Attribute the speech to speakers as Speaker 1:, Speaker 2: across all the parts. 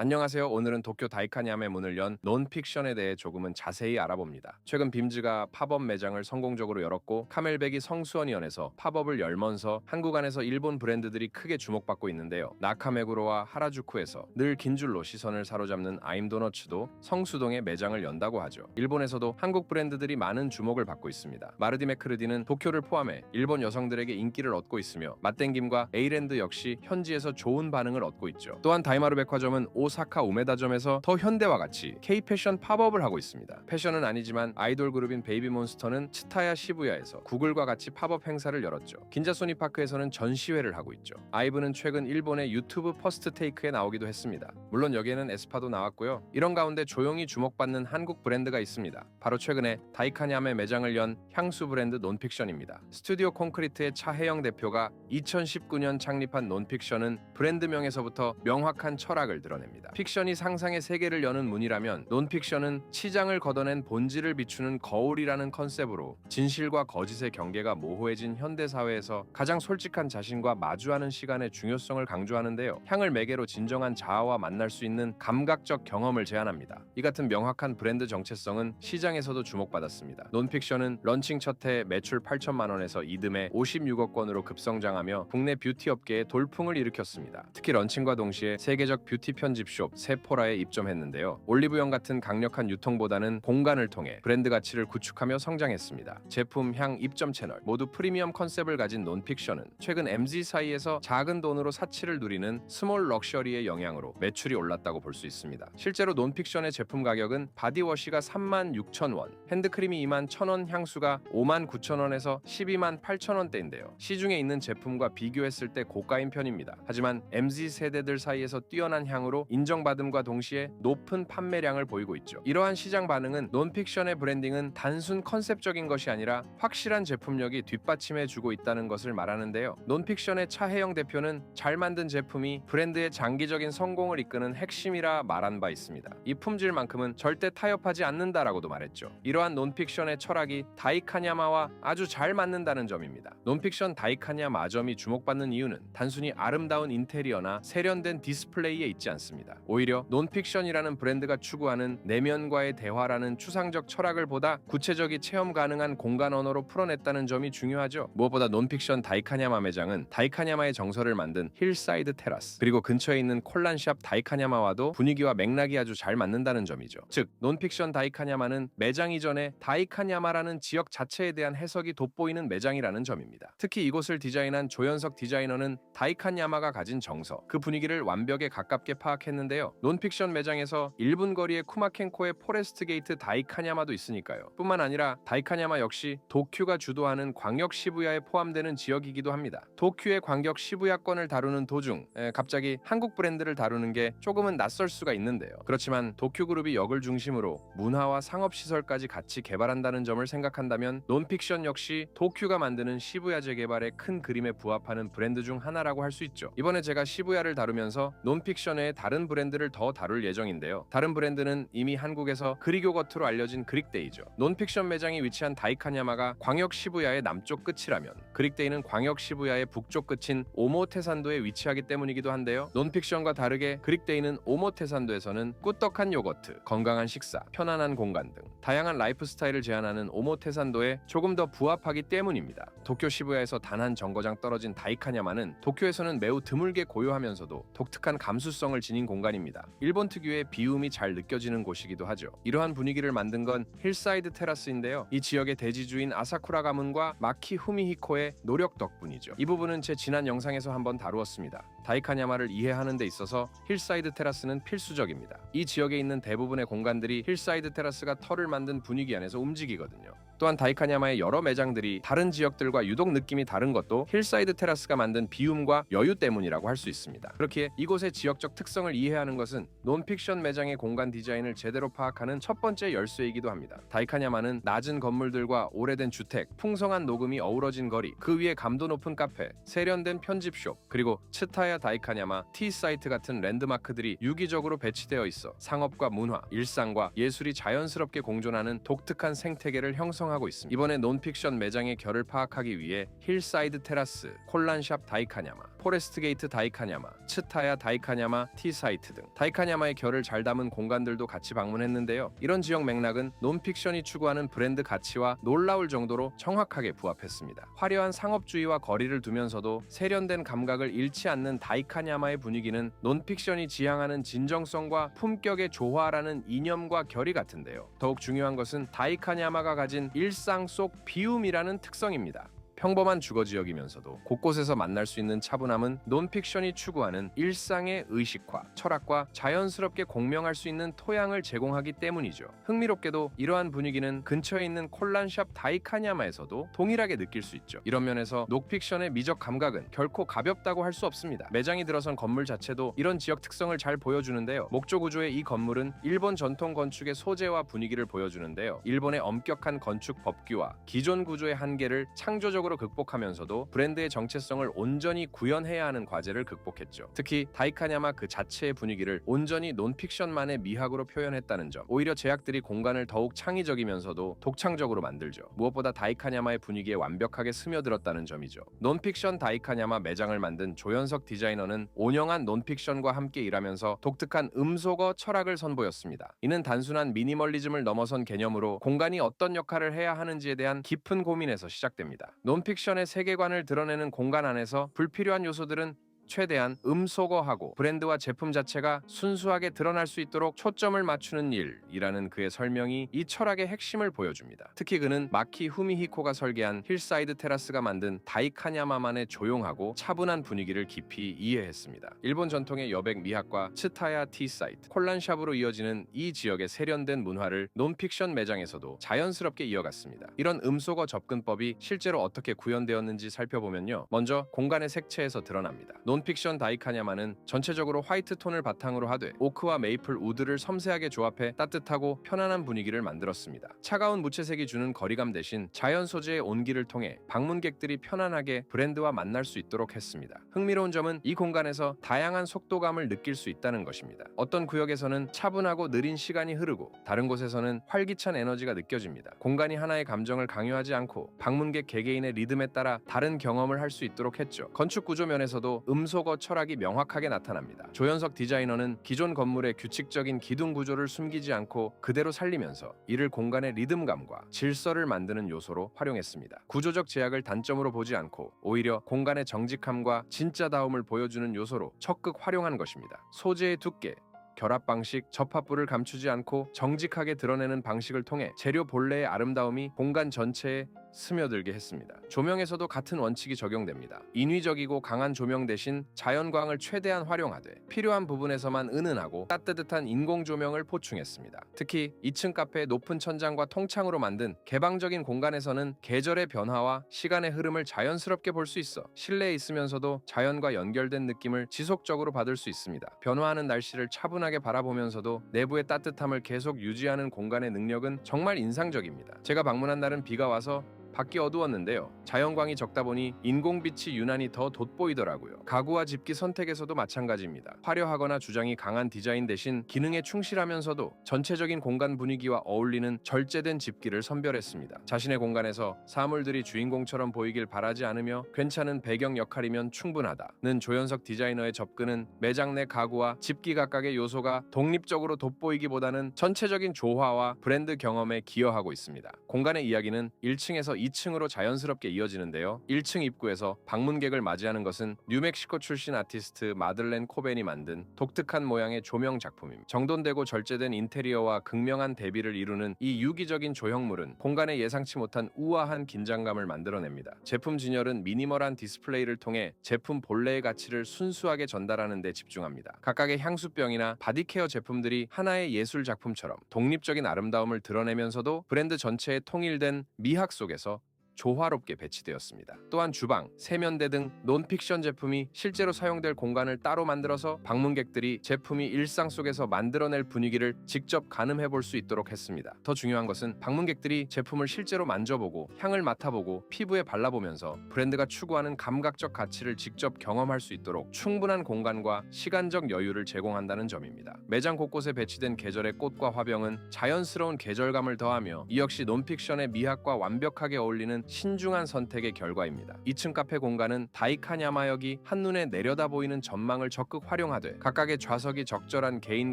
Speaker 1: 안녕하세요. 오늘은 도쿄 다이카니함의 문을 연 논픽션에 대해 조금은 자세히 알아봅니다. 최근 빔즈가 팝업 매장을 성공적으로 열었고 카멜백이 성수원이언에서 팝업을 열면서 한국 안에서 일본 브랜드들이 크게 주목받고 있는데요. 나카메구로와 하라주쿠에서 늘 긴 줄로 시선을 사로잡는 아임도너츠도 성수동에 매장을 연다고 하죠. 일본에서도 한국 브랜드들이 많은 주목을 받고 있습니다. 마르디 메크르디는 도쿄를 포함해 일본 여성들에게 인기를 얻고 있으며 맛땡김과 에이랜드 역시 현지에서 좋은 반응을 얻고 있죠. 또한 다이마루 백화점은 오 사카 우메다점에서 더 현대와 같이 K 패션 팝업을 하고 있습니다. 패션은 아니지만 아이돌 그룹인 베이비몬스터는 츠타야 시부야에서 구글과 같이 팝업 행사를 열었죠. 긴자 소니파크에서는 전시회를 하고 있죠. 아이브는 최근 일본의 유튜브 퍼스트 테이크에 나오기도 했습니다. 물론 여기에는 에스파도 나왔고요. 이런 가운데 조용히 주목받는 한국 브랜드가 있습니다. 바로 최근에 다이카냠의 매장을 연 향수 브랜드 논픽션입니다. 스튜디오 콘크리트의 차혜영 대표가 2019년 창립한 논픽션은 브랜드명에서부터 명확한 철학을 드러냅니다. 픽션이 상상의 세계를 여는 문이라면 논픽션은 치장을 걷어낸 본질을 비추는 거울이라는 컨셉으로 진실과 거짓의 경계가 모호해진 현대 사회에서 가장 솔직한 자신과 마주하는 시간의 중요성을 강조하는데요. 향을 매개로 진정한 자아와 만날 수 있는 감각적 경험을 제안합니다. 이 같은 명확한 브랜드 정체성은 시장에서도 주목받았습니다. 논픽션은 런칭 첫 해 매출 8천만 원에서 이듬해 56억 원으로 급성장하며 국내 뷰티 업계에 돌풍을 일으켰습니다. 특히 런칭과 동시에 세계적 뷰티 편집 숍 세포라에 입점했는데요. 올리브영 같은 강력한 유통보다는 공간을 통해 브랜드 가치를 구축하며 성장했습니다. 제품, 향, 입점 채널 모두 프리미엄 컨셉을 가진 논픽션은 최근 MZ 사이에서 작은 돈으로 사치를 누리는 스몰 럭셔리의 영향으로 매출이 올랐다고 볼 수 있습니다. 실제로 논픽션의 제품 가격은 바디워시가 3만 6천 원, 핸드크림이 2만 1천 원, 향수가 5만 9천 원에서 12만 8천 원대인데요. 시중에 있는 제품과 비교했을 때 고가인 편입니다. 하지만 MZ 세대들 사이에서 뛰어난 향으로 인정받음과 동시에 높은 판매량을 보이고 있죠. 이러한 시장 반응은 논픽션의 브랜딩은 단순 컨셉적인 것이 아니라 확실한 제품력이 뒷받침해 주고 있다는 것을 말하는데요. 논픽션의 차혜영 대표는 잘 만든 제품이 브랜드의 장기적인 성공을 이끄는 핵심이라 말한 바 있습니다. 이 품질만큼은 절대 타협하지 않는다라고도 말했죠. 이러한 논픽션의 철학이 다이카냐마와 아주 잘 맞는다는 점입니다. 논픽션 다이카냐 마점이 주목받는 이유는 단순히 아름다운 인테리어나 세련된 디스플레이에 있지 않습니다. 오히려 논픽션이라는 브랜드가 추구하는 내면과의 대화라는 추상적 철학을 보다 구체적이 체험 가능한 공간 언어로 풀어냈다는 점이 중요하죠. 무엇보다 논픽션 다이카냐마 매장은 다이카냐마의 정서를 만든 힐사이드 테라스 그리고 근처에 있는 콜란샵 다이카냐마와도 분위기와 맥락이 아주 잘 맞는다는 점이죠. 즉 논픽션 다이카냐마는 매장 이전에 다이카냐마라는 지역 자체에 대한 해석이 돋보이는 매장이라는 점입니다. 특히 이곳을 디자인한 조현석 디자이너는 다이카냐마가 가진 정서, 그 분위기를 완벽에 가깝게 파악 했는데요. 논픽션 매장에서 1분 거리의 쿠마켄코의 포레스트 게이트 다이카냐마도 있으니까요. 뿐만 아니라 다이카냐마 역시 도쿄가 주도하는 광역 시부야에 포함되는 지역이기도 합니다. 도쿄의 광역 시부야권을 다루는 도중 에, 갑자기 한국 브랜드를 다루는 게 조금은 낯설 수가 있는데요. 그렇지만 도쿄 그룹이 역을 중심으로 문화와 상업 시설까지 같이 개발한다는 점을 생각한다면 논픽션 역시 도쿄가 만드는 시부야 재개발의 큰 그림에 부합하는 브랜드 중 하나라고 할 수 있죠. 이번에 제가 시부야를 다루면서 논픽션 외의 다른 브랜드를 더 다룰 예정인데요. 다른 브랜드는 이미 한국에서 그리교 겉으로 알려진 그릭데이죠. 논픽션 매장이 위치한 다이카냐마가 광역 시부야의 남쪽 끝이라면 그릭데이는 광역 시부야의 북쪽 끝인 오모테산도에 위치하기 때문이기도 한데요. 논픽션과 다르게 그릭데이는 오모테산도에서는 꾸떡한 요거트, 건강한 식사, 편안한 공간 등 다양한 라이프 스타일을 제안하는 오모테산도에 조금 더 부합하기 때문입니다. 도쿄 시부야에서 단 한 정거장 떨어진 다이카냐마는 도쿄에서는 매우 드물게 고요하면서도 독특한 감수성을 지닌 공간입니다. 일본 특유의 비움이 잘 느껴지는 곳이기도 하죠. 이러한 분위기를 만든 건 힐사이드 테라스인데요. 이 지역의 대지주인 아사쿠라 가문과 마키 후미히코의 노력 덕분이죠. 이 부분은 제 지난 영상에서 한번 다루었습니다. 다이카냐마를 이해하는 데 있어서 힐사이드 테라스는 필수적입니다. 이 지역에 있는 대부분의 공간들이 힐사이드 테라스가 털을 만든 분위기 안에서 움직이거든요. 또한 다이카냐마의 여러 매장들이 다른 지역들과 유독 느낌이 다른 것도 힐사이드 테라스가 만든 비움과 여유 때문이라고 할 수 있습니다. 그렇기에 이곳의 지역적 특성을 이해하는 것은 논픽션 매장의 공간 디자인을 제대로 파악하는 첫 번째 열쇠이기도 합니다. 다이카냐마는 낮은 건물들과 오래된 주택, 풍성한 녹음이 어우러진 거리, 그 위에 감도 높은 카페, 세련된 편집숍, 그리고 츠타야 다이카냐마, 티 사이트 같은 랜드마크들이 유기적으로 배치되어 있어 상업과 문화, 일상과 예술이 자연스럽게 공존하는 독특한 생태계를 형성 형성하고 있습니다. 이번에 논픽션 매장의 결을 파악하기 위해 힐사이드 테라스, 콜란샵 다이카냐마, 포레스트 게이트 다이카냐마, 츠타야 다이카냐마, 티사이트 등 다이카냐마의 결을 잘 담은 공간들도 같이 방문했는데요. 이런 지역 맥락은 논픽션이 추구하는 브랜드 가치와 놀라울 정도로 정확하게 부합했습니다. 화려한 상업주의와 거리를 두면서도 세련된 감각을 잃지 않는 다이카냐마의 분위기는 논픽션이 지향하는 진정성과 품격의 조화라는 이념과 결이 같은데요. 더욱 중요한 것은 다이카냐마가 가진 일상 속 비움이라는 특성입니다. 평범한 주거 지역이면서도 곳곳에서 만날 수 있는 차분함은 논픽션이 추구하는 일상의 의식화, 철학과 자연스럽게 공명할 수 있는 토양을 제공하기 때문이죠. 흥미롭게도 이러한 분위기는 근처에 있는 콜란샵 다이카냐마에서도 동일하게 느낄 수 있죠. 이런 면에서 녹픽션의 미적 감각은 결코 가볍다고 할 수 없습니다. 매장이 들어선 건물 자체도 이런 지역 특성을 잘 보여주는데요. 목조 구조의 이 건물은 일본 전통 건축의 소재와 분위기를 보여주는데요. 일본의 엄격한 건축 법규와 기존 구조의 한계를 창조적으로 극복하면서도 브랜드의 정체성을 온전히 구현해야 하는 과제를 극복했죠. 특히 다이카냐마 그 자체의 분위기를 온전히 논픽션만의 미학으로 표현했다는 점. 오히려 제약들이 공간을 더욱 창의적이면서도 독창적으로 만들죠. 무엇보다 다이카냐마의 분위기에 완벽하게 스며들었다는 점이죠. 논픽션 다이카냐마 매장을 만든 조현석 디자이너는 온영한 논픽션과 함께 일하면서 독특한 음소거 철학을 선보였습니다. 이는 단순한 미니멀리즘을 넘어선 개념으로 공간이 어떤 역할을 해야 하는지에 대한 깊은 고민에서 시작됩니다. 논 픽션의 세계관을 드러내는 공간 안에서 불필요한 요소들은 최대한 음소거하고 브랜드와 제품 자체가 순수하게 드러날 수 있도록 초점을 맞추는 일이라는 그의 설명이 이 철학의 핵심을 보여줍니다. 특히 그는 마키 후미히코가 설계한 힐사이드 테라스가 만든 다이카냐마만의 조용하고 차분한 분위기를 깊이 이해했습니다. 일본 전통의 여백 미학과 츠타야 티사이트, 콜란샵으로 이어지는 이 지역의 세련된 문화를 논픽션 매장에서도 자연스럽게 이어갔습니다. 이런 음소거 접근법이 실제로 어떻게 구현되었는지 살펴보면요. 먼저 공간의 색채에서 드러납니다. 논 픽션 다이카냐마는 전체적으로 화이트 톤을 바탕으로 하되 오크와 메이플 우드를 섬세하게 조합해 따뜻하고 편안한 분위기를 만들었습니다. 차가운 무채색이 주는 거리감 대신 자연 소재의 온기를 통해 방문객들이 편안하게 브랜드와 만날 수 있도록 했습니다. 흥미로운 점은 이 공간에서 다양한 속도감을 느낄 수 있다는 것입니다. 어떤 구역에서는 차분하고 느린 시간이 흐르고 다른 곳에서는 활기찬 에너지가 느껴집니다. 공간이 하나의 감정을 강요하지 않고 방문객 개개인의 리듬에 따라 다른 경험을 할 수 있도록 했죠. 건축 구조 면에서도 음 소거 철학이 명확하게 나타납니다. 조현석 디자이너는 기존 건물의 규칙적인 기둥 구조를 숨기지 않고 그대로 살리면서 이를 공간의 리듬감과 질서를 만드는 요소로 활용했습니다. 구조적 제약을 단점으로 보지 않고 오히려 공간의 정직함과 진짜다움을 보여주는 요소로 적극 활용한 것입니다. 소재의 두께, 결합 방식, 접합부를 감추지 않고 정직하게 드러내는 방식을 통해 재료 본래의 아름다움이 공간 전체에 스며들게 했습니다. 조명에서도 같은 원칙이 적용됩니다. 인위적이고 강한 조명 대신 자연광을 최대한 활용하되 필요한 부분에서만 은은하고 따뜻한 인공 조명을 보충했습니다. 특히 2층 카페의 높은 천장과 통창으로 만든 개방적인 공간에서는 계절의 변화와 시간의 흐름을 자연스럽게 볼 수 있어 실내에 있으면서도 자연과 연결된 느낌을 지속적으로 받을 수 있습니다. 변화하는 날씨를 차분하게 바라보면서도 내부의 따뜻함을 계속 유지하는 공간의 능력은 정말 인상적입니다. 제가 방문한 날은 비가 와서 밖이 어두웠는데요. 자연광이 적다 보니 인공빛이 유난히 더 돋보이더라고요. 가구와 집기 선택에서도 마찬가지입니다. 화려하거나 주장이 강한 디자인 대신 기능에 충실하면서도 전체적인 공간 분위기와 어울리는 절제된 집기를 선별했습니다. 자신의 공간에서 사물들이 주인공처럼 보이길 바라지 않으며 괜찮은 배경 역할이면 충분하다는 조현석 디자이너의 접근은 매장 내 가구와 집기 각각의 요소가 독립적으로 돋보이기보다는 전체적인 조화와 브랜드 경험에 기여하고 있습니다. 공간의 이야기는 1층에서 2층으로 자연스럽게 이어지는데요. 1층 입구에서 방문객을 맞이하는 것은 뉴멕시코 출신 아티스트 마들렌 코벤이 만든 독특한 모양의 조명 작품입니다. 정돈되고 절제된 인테리어와 극명한 대비를 이루는 이 유기적인 조형물은 공간에 예상치 못한 우아한 긴장감을 만들어냅니다. 제품 진열은 미니멀한 디스플레이를 통해 제품 본래의 가치를 순수하게 전달하는 데 집중합니다. 각각의 향수병이나 바디케어 제품들이 하나의 예술 작품처럼 독립적인 아름다움을 드러내면서도 브랜드 전체의 통일된 미학 속에서 조화롭게 배치되었습니다. 또한 주방, 세면대 등 논픽션 제품이 실제로 사용될 공간을 따로 만들어서 방문객들이 제품이 일상 속에서 만들어낼 분위기를 직접 가늠해 볼 수 있도록 했습니다. 더 중요한 것은 방문객들이 제품을 실제로 만져보고 향을 맡아보고 피부에 발라보면서 브랜드가 추구하는 감각적 가치를 직접 경험할 수 있도록 충분한 공간과 시간적 여유를 제공한다는 점입니다. 매장 곳곳에 배치된 계절의 꽃과 화병은 자연스러운 계절감을 더하며 이 역시 논픽션의 미학과 완벽하게 어울리는 신중한 선택의 결과입니다. 2층 카페 공간은 다이카냐마역이 한눈에 내려다 보이는 전망을 적극 활용하되 각각의 좌석이 적절한 개인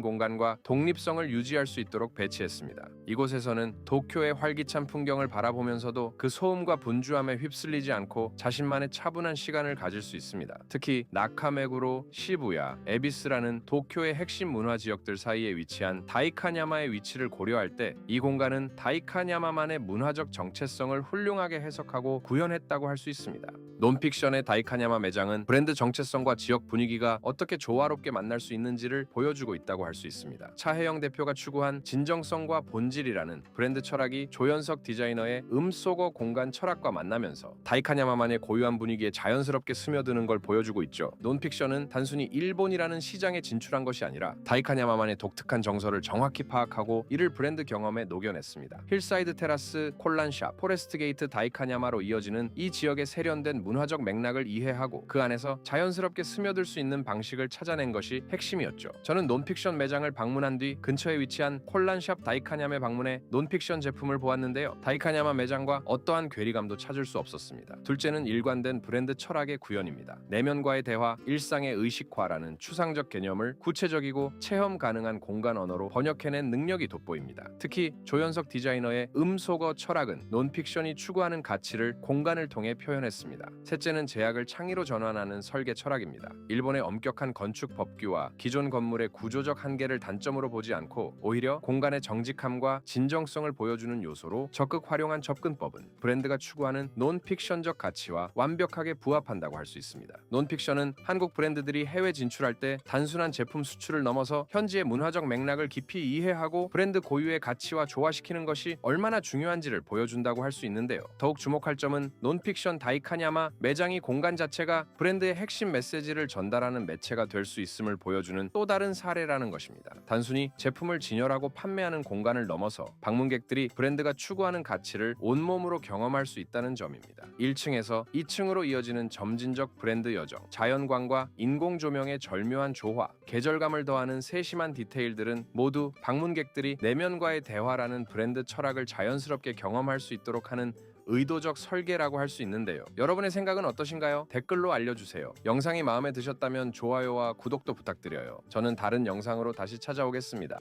Speaker 1: 공간과 독립성을 유지할 수 있도록 배치했습니다. 이곳에서는 도쿄의 활기찬 풍경을 바라보면서도 그 소음과 분주함에 휩쓸리지 않고 자신만의 차분한 시간을 가질 수 있습니다. 특히 나카메구로, 시부야, 에비스라는 도쿄의 핵심 문화 지역들 사이에 위치한 다이카냐마의 위치를 고려할 때 이 공간은 다이카냐마만의 문화적 정체성을 훌륭하게 해석하고 구현했다고 할 수 있습니다. 논픽션의 다이카냐마 매장은 브랜드 정체성과 지역 분위기가 어떻게 조화롭게 만날 수 있는지를 보여주고 있다고 할 수 있습니다. 차혜영 대표가 추구한 진정성과 본질이라는 브랜드 철학이 조연석 디자이너의 음소거 공간 철학과 만나면서 다이카냐마만의 고유한 분위기에 자연스럽게 스며드는 걸 보여주고 있죠. 논픽션은 단순히 일본이라는 시장에 진출한 것이 아니라 다이카냐마만의 독특한 정서를 정확히 파악하고 이를 브랜드 경험에 녹여냈습니다. 힐사이드 테라스, 콜란샵, 포레스트 게이트 다이카 냐마로 이어지는 이 지역의 세련된 문화적 맥락을 이해하고 그 안에서 자연스럽게 스며들 수 있는 방식을 찾아낸 것이 핵심이었죠. 저는 논픽션 매장을 방문한 뒤 근처에 위치한 콜란샵 다이카냐메 방문해 논픽션 제품을 보았는데요. 다이카냐마 매장과 어떠한 괴리감도 찾을 수 없었습니다. 둘째는 일관된 브랜드 철학의 구현입니다. 내면과의 대화, 일상의 의식화라는 추상적 개념을 구체적이고 체험 가능한 공간 언어로 번역해낸 능력이 돋보입니다. 특히 조연석 디자이너의 음소거 철학은 논픽션이 추구 하는 가치를 공간을 통해 표현했습니다. 셋째는 제약을 창의로 전환하는 설계 철학입니다. 일본의 엄격한 건축 법규와 기존 건물의 구조적 한계를 단점으로 보지 않고 오히려 공간의 정직함과 진정성을 보여주는 요소로 적극 활용한 접근법은 브랜드가 추구하는 논픽션적 가치와 완벽하게 부합한다고 할 수 있습니다. 논픽션은 한국 브랜드들이 해외 진출할 때 단순한 제품 수출을 넘어서 현지의 문화적 맥락을 깊이 이해하고 브랜드 고유의 가치와 조화시키는 것이 얼마나 중요한지를 보여준다고 할 수 있는데요. 더욱 주목할 점은 논픽션 다이카냐마 매장이 공간 자체가 브랜드의 핵심 메시지를 전달하는 매체가 될 수 있음을 보여주는 또 다른 사례라는 것입니다. 단순히 제품을 진열하고 판매하는 공간을 넘어서 방문객들이 브랜드가 추구하는 가치를 온몸으로 경험할 수 있다는 점입니다. 1층에서 2층으로 이어지는 점진적 브랜드 여정, 자연광과 인공 조명의 절묘한 조화, 계절감을 더하는 세심한 디테일들은 모두 방문객들이 내면과의 대화라는 브랜드 철학을 자연스럽게 경험할 수 있도록 하는 의도적 설계라고 할 수 있는데요. 여러분의 생각은 어떠신가요? 댓글로 알려주세요. 영상이 마음에 드셨다면 좋아요와 구독도 부탁드려요. 저는 다른 영상으로 다시 찾아오겠습니다.